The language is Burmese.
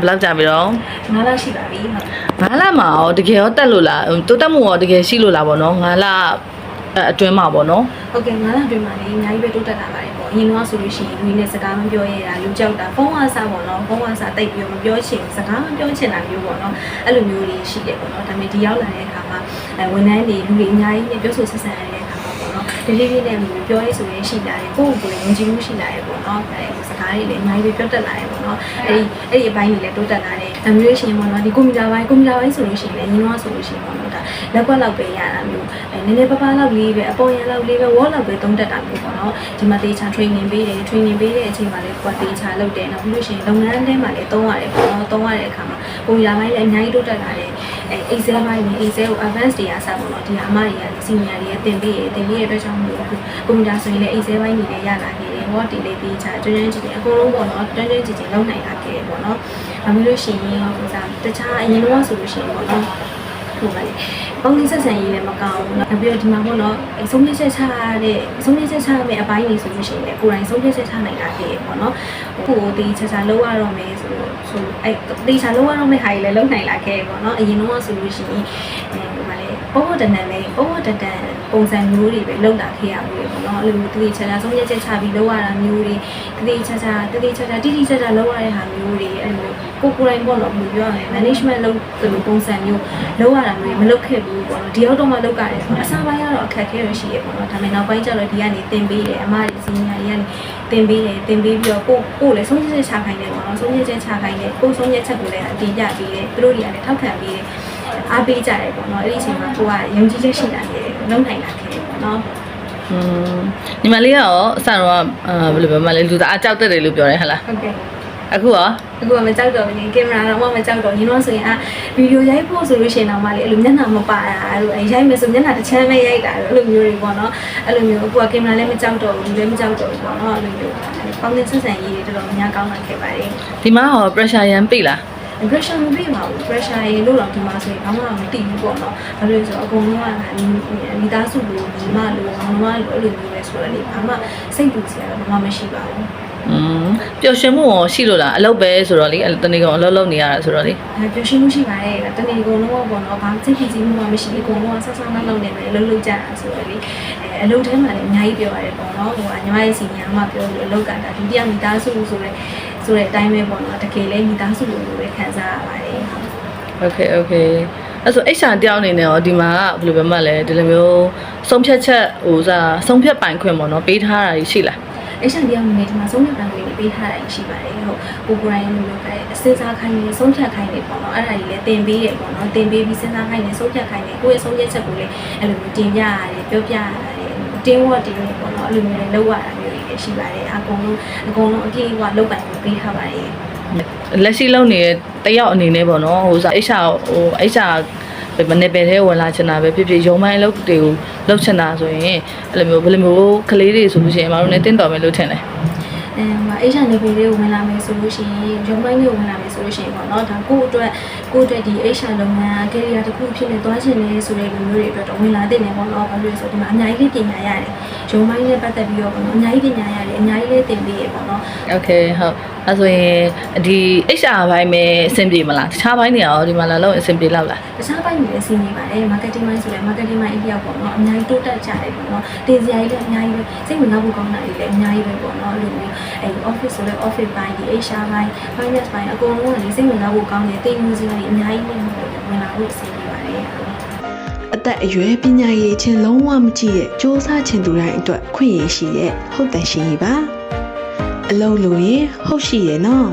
ဘယ်လောက်ကြာပြီတော့ငါးလရှိပါပြီဟုတ်ငါးလမှာရောတကယ်ရောတက်လို့လားတိုးတက်မှုရောတကယ်ရှိလို့လားပေါ့နော်ငါးလအတွင်းမှာပေါ့နော်ဟုတ်ကဲ့ငါးလအတွင်းမှာလည်းအများကြီးပဲတိုးတက်လာပါတယ်ပေါ့အရင်ကဆိုလို့ရှိရင်ဒီနဲ့စကားမပြောရတာလူကြောက်တာဖုန်းဝါစာပေါ့နော်ဖုန်းဝါစာတိတ်ပြီးတော့မပြောချင်စကားမပြောချင်တာမျိုးပေါ့နော်အဲ့လိုမျိုးတွေရှိတယ်ပေါ့နော်ဒါပေမဲ့ဒီရောက်လာတဲ့အခါမှာအဲဝန်ထမ်းတွေလူတွေအများကြီးနဲ့ပြောဆိုဆက်ဆံရတဲ့အခါမှာပေါ့နော်ဒီလေးလေးနဲ့ပြောရေးဆိုရင်ရှိလာတယ်ကိုယ့်ကိုယ်ကိုယ်ယုံကြည်မှုရှိလာတယ်ပေါ့နော်အဲစကား တွေလည်းအများကြီးပဲပြောတက်လာတယ်ပေါ့နော်အဲ့ဒီအဲ့ဒီအပိုင်းတွေလည်းတိုးတက်လာတယ်ဒါမျိုးလို့ရှိရင်ပေါ့နော်ဒီကွန်ပျူတာပိုင်းကွန်ပျူတာပိုင်းဆိုလို့ရှိရင်လည်းညီမဆိုလို့ရှိရင်ပေါ့နော်ဒါ လက်ကွက်လောက်ပဲရတာမျိုးအဲနည်းနည်းပါးပါးလောက်လေးပဲအပေါ်ရန်လောက်လေးပဲ wall လောက်ပဲသုံးတက်တာမျိုးပေါ့နော်ဒီမှာတေချာ training ပေးတယ် training ပေးတဲ့အချိန်မှာလည်းကိုယ်တေချာလုပ်တယ်နောက်ပြီးလို့ရှိရင်လုပ်ငန်းထဲမှာလည်းသုံးရတယ်ပေါ့နော်သုံးရတဲ့အခါမှာကွန်ပျူတာပိုင်းလည်းအများကြီးတိုးတက်လာတယ်အဲ Excel ပိုင်းနဲ့ Excel ကို advanced တွေအားစပေါ့နော်ဒီဟာအမတွေက senior တွေတင်ပေးတယ်တင်ပေးရတဲ့အတွက်ကြောင့်မို့လို့ကွန်ပျူတာဆိုရင်လည်း Excel ပိုင်းတွေလည်းရလာခဲ့တယ် word တွေလည်းတေချာကျွမ်းကျွမ်းကျင်ကျင်အကုန်လုံးပေါ့နော်ကျွမ်းကျွမ်းကျင်ကျင်လုပ်နိုင်လာခဲ့တယ်ပေါ့နော်နောက်ပြီးလို့ရှိရင်ဟိုစားတခြားအရင်တော့ဆိုလို့ရှိရင်ပေါ့နော် ဖြစ်ပါတယ်။ပုံလေးဆက်ဆံရေးလည်းမကောင်းဘူး။နောက်ပြီးတော့ဒီမှာပေါ့နော်အဲဆုံးဖြတ်ချက်ချရတဲ့ဆုံးဖြတ်ချက်ချရမယ့်အပိုင်းတွေဆိုလို့ရှိရင်လည်းကိုယ်တိုင်ဆုံးဖြတ်ချက်ချနိုင်တာဖြစ်ရပေါ့နော်။ကိုယ်ကိုတေးချာချာလုပ်ရတော့မယ်ဆိုလို့ဆိုအဲတေးချာလုပ်ရတော့မယ့်ဟာကြီးလည်းလုပ်နိုင်လာခဲ့ပေါ့နော်။အရင်တော့ဆိုလို့ရှိရင်အဲ ဟိုမှာလေပုံပေါ်တန်တန်လေးပုံပေါ်တန်တန်ပုံစံမျိုးတွေပဲလုပ်လာခဲ့ရဘူးလေပေါ့နော်အဲ့လိုတေချာချာဆုံးဖြတ်ချက်ချပြီးလုပ်ရတာမျိုးတွေတေချာချာတေချာချာတိတိကျကျလုပ်ရတဲ့ဟာမျိုးတွေအဲ့လိုကိုကိုယ်တိုင်ပေါ့နော်ဘယ်လိုပြောရလဲ management လုပ်တဲ့ပုံစံမျိုးလုပ်ရတာမျိုးမလုပ်ခဲ့ဘူးပေါ့နော်ဒီရောက်တော့မှလုပ်ကြတယ်ဆိုတော့အစားပိုင်းကတော့အခက်အခဲရရှိရပေါ့နော်ဒါပေမဲ့နောက်ပိုင်းကျတော့ဒီကနေတင်ပေးတယ်အမတွေစီနီယာတွေကနေတင်ပေးတယ်တင်ပေးပြီးတော့ကိုကိုလည်းဆုံးဖြတ်ချက်ချခိုင်းတယ်ပေါ့နော်ဆုံးဖြတ်ချက်ချခိုင်းတယ်ကိုဆုံးဖြတ်ချက်ကိုလည်းအတင်ပြပေးတယ်သူတို့တွေကလည်းထောက်ခံပေးတယ် အားပေးကြတယ်ပေါ့နော်အဲ့ဒီအချိန်မှာကိုကယုံကြည်ချက်ရှိတာလေလုံနိုင်တာခဲ့ပေါ့နော်อืมညီမလေးကရောအစတော့အာဘယ်လိုပြောမလဲလူသားအကြောက်တက်တယ်လို့ပြောတယ်ဟဟလားဟုတ်ကဲ့အခုရောအခုကမကြောက်တော့ဘူးကင်မရာတော့မကြောက်တော့ညီတော့ဆိုရင်အာဗီဒီယိုရိုက်ဖို့ဆိုလို့ရှိရင်တော့မလေးအဲ့လိုမျက်နှာမပါတာအဲ့လိုရိုက်မယ်ဆိုမျက်နှာတစ်ချမ်းပဲရိုက်တာအဲ့လိုမျိုးတွေပေါ့နော်အဲ့လိုမျိုးအခုကကင်မရာလည်းမကြောက်တော့ဘူးလည်းမကြောက်တော့ဘူးပေါ့နော်အဲ့လိုမျိုးပေါင်းတဲ့ဆက်ဆံရေးတွေတော်တော်များကောင်းလာခဲ့ပါတယ်ဒီမှာရော pressure ရမ်းပိလား pressure မပေးပါဘူး pressure ရေလို့တော့ဒီမှာဆိုရင်ဘာမှမသိဘူးပေါ့နော်ဘာလို့လဲဆိုတော့အကုန်လုံးကမိသားစုလိုညီမလိုမောင်နှမလိုအဲ့လိုမျိုးပဲဆိုတော့လေဘာမှစိတ်ပူစရာတော့ဘာမှမရှိပါဘူးอืมပျော်ရွှင်မှုရောရှိလို့လားအလုပ်ပဲဆိုတော့လေတနေ့ကောင်အလုပ်လုပ်နေရတာဆိုတော့လေအဲပျော်ရွှင်မှုရှိပါတယ်တနေ့ကုန်လုံးပေါ့နော်ဘာစိတ်ဖြစ်စီမှုမှမရှိဘူးအကုန်လုံးကဆက်ဆက်နောက်နောက်နေပဲအလုပ်လုပ်ကြတာဆိုတော့လေအဲအလုပ်ထဲမှာလည်းအများကြီးပြောရတယ်ပေါ့နော်ဟိုကညီမရဲ့စီနီယာမှပြောလို့အလုပ်ကတာဒုတိယမိသားစုဆိုတဲ့ ဆိုတဲ့အတိုင်းပဲပေါ့နော်တကယ်လည်းမိသားစုလိုလိုပဲခံစားရပါတယ် Okay okay အဲ့ဆို HR တယောက်အနေနဲ့ရောဒီမှာကဘယ်လိုပြောမှလဲဒီလိုမျိုးဆုံးဖြတ်ချက်ဟိုစားဆုံးဖြတ်ပိုင်ခွင့်ပေါ့နော်ပေးထားတာရှိလားအဲ့ချက်တရားနေဒီမှာဆုံးဖြတ်ပန်းလေးပေးထားတာရှိပါတယ်ဟုတ်ကိုကိုရိုင်းလိုလိုပဲအစင်းစားခိုင်းနေဆုံးဖြတ်ခိုင်းနေပေါ့နော်အဲ့ဒါကြီးလည်းတင်ပေးတယ်ပေါ့နော်တင်ပေးပြီးစဉ်းစားခိုင်းနေဆုံးဖြတ်ခိုင်းနေကိုယ့်ရဲ့ဆုံးဖြတ်ချက်ကိုလည်းအဲ့လိုမျိုးတင်ပြရတယ်ပြောပြရတယ်တင်းဝတ်တင်နေပေါ့နော်အဲ့လိုမျိုးလည်းလုပ်ရတာမျိုးတွေ လည်းရှိပါတယ်အကုန်လုံးအကုန်လုံးအပြည့်အဝလုပ်ပိုင်ပေးထားပါတယ်လက်ရှိလုပ်နေတဲ့တယောက်အနေနဲ့ပေါ့နော်ဟိုစား HR ဟို HR မနေ့ပဲထဲဝင်လာချင်တာပဲဖြစ်ဖြစ်ရုံမိုင်းလုပ်တွေကိုလုပ်ချင်တာဆိုရင်အဲ့လိုမျိုးဘယ်လိုမျိုးကလေးတွေဆိုလို့ရှိရင်မတို့နဲ့တင့်တော်မယ်လို့ထင်တယ်အဲမှာအေရှန်နေပြည်လေးကိုဝင်လာမယ်ဆိုလို့ရှိရင်ရုံပိုင်းလေးကိုဝင်လာမယ်ဆိုလို့ရှိရင်ပေါ့နော်ဒါကိုယ့်အတွက်ကိုယ့်အတွက်ဒီ HR လုပ်ငန်းက career တစ်ခုဖြစ်နေသွားချင်တယ်ဆိုတဲ့လူမျိုးတွေအတွက်တော့ဝင်လာတဲ့နေပေါ့နော်ဘာလို့လဲဆိုတော့ဒီမှာအများကြီးပညာရတယ်ရုံပိုင်းနဲ့ပတ်သက်ပြီးတော့ပေါ့နော်အများကြီးပညာရတယ်အများကြီးလည်းသင်ပေးရပေါ့နော် Okay ဟုတ်အဲဆိုရင်ဒီ HR ဘိုင်းမဲ့အဆင်ပြေမလားတခြားဘိုင်းတွေရောဒီမှာလာလို့အဆင်ပြေလောက်လားတခြားဘိုင်းတွေလည်းအဆင်ပြေပါတယ် marketing ဘိုင်းဆိုလည်း marketing ဘိုင်းအပြောက်ပေါ့နော်အများကြီးတိုးတက်ကြတယ်ပေါ့နော်တင်စရာကြီးလည်းအများကြီးပဲစိတ်ဝင်စားဖို့ကောင်းတာတွေလည်းအများကြီးပဲပေါ့နော်အဲ့လိုမျိုးအဲ office ဆိုလည်း office ဘိုင်းဒီ HR ဘိုင်း finance ဘိုင်းအကုန်လုံးကလည်းစိတ်ဝင်စားဖို့ကောင်းတယ်တင်ယူစရာတွေအများကြီးနဲ့ဝင်လာဖို့အဆင်ပြေပါတယ်အသက်အရွယ်ပညာရည်ချင်းလုံးဝမကြည့်တဲ့စ조사ချင်သူတိုင်းအတွက်ခွင့်ရရှိတဲ့ဟုတ်တယ်ရှင်ကြီးပါအလုံးလို့ရင်ဟုတ်ရှိရဲ့နော်